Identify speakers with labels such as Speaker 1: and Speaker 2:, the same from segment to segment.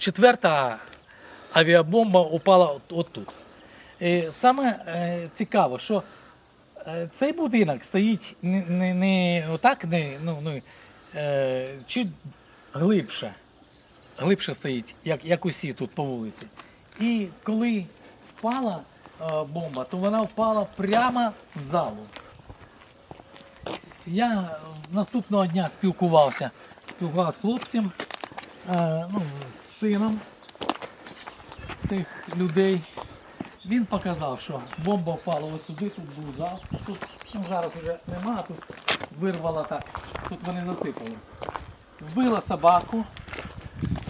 Speaker 1: четверта авіабомба упала от, от саме е, цікаво, що е, цей будинок стоїть не, не, не отак, не, ну, ну, е, чуть глибше. Глибше стоїть, як, як усі тут по вулиці. І коли впала е, бомба, то вона впала прямо в залу. Я наступного дня спілкувався, спілкувався з хлопцем, ну, сином цих людей. Він показав, що бомба впала ось сюди, тут був зал. Тут ну, зараз вже нема, тут вирвала так, тут вони засипали. Вбила собаку,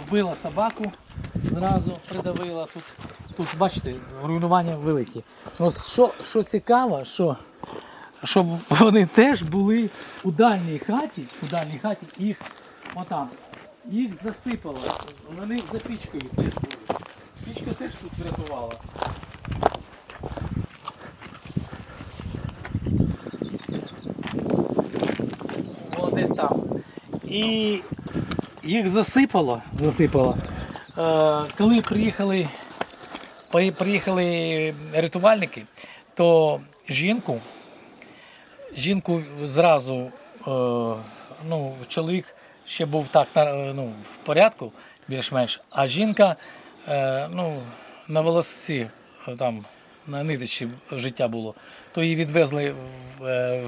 Speaker 1: вбила собаку, зразу придавила тут. Тут, бачите, руйнування великі. Ну, що, що цікаво, що, що вони теж були у дальній хаті, у дальній хаті їх отам, їх засипало. Вони за пічкою теж були. Пічка теж тут врятувала. О, десь там. І їх засипало. засипало. Е, коли приїхали, приїхали рятувальники, то жінку, жінку зразу, е, ну, чоловік ще був так ну, в порядку, більш-менш, а жінка е, ну, на волосі е, там на ниточці життя було, то її відвезли в, е,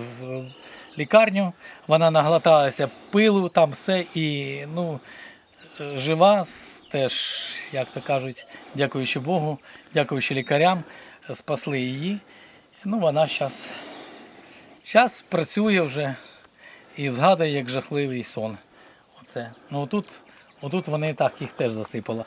Speaker 1: лікарню, вона наглоталася пилу, там все і ну, е, жива теж, як то кажуть, дякуючи Богу, дякуючи лікарям, е, спасли її. Ну, вона зараз працює вже і згадує, як жахливий сон. Оце. Ну, отут, отут вони так їх теж засипало.